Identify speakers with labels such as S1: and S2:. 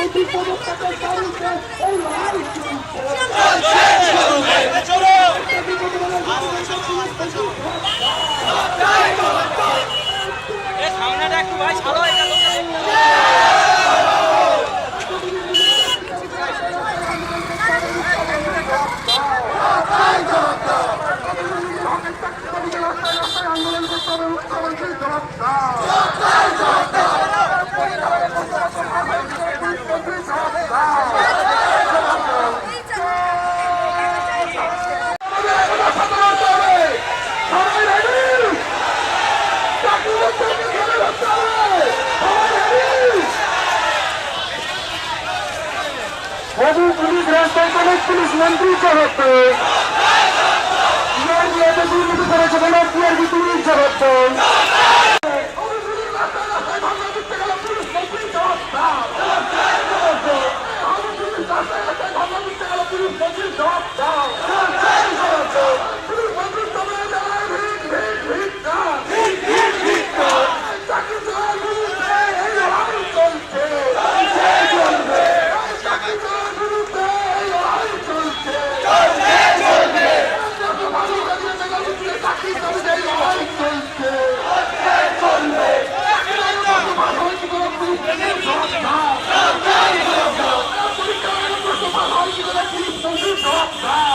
S1: নতুন পদক্ষেপের দাবিতে এই লড়াই চলছে
S2: সামনেটা একটু ভাই হয়ে গেল
S1: আন্দোলন করতে হবে মুখ্যমন্ত্রী জবাব মোদী পুলিশ রাস্তায় পুলিশ মন্ত্রী চালাচ্ছে Nossa!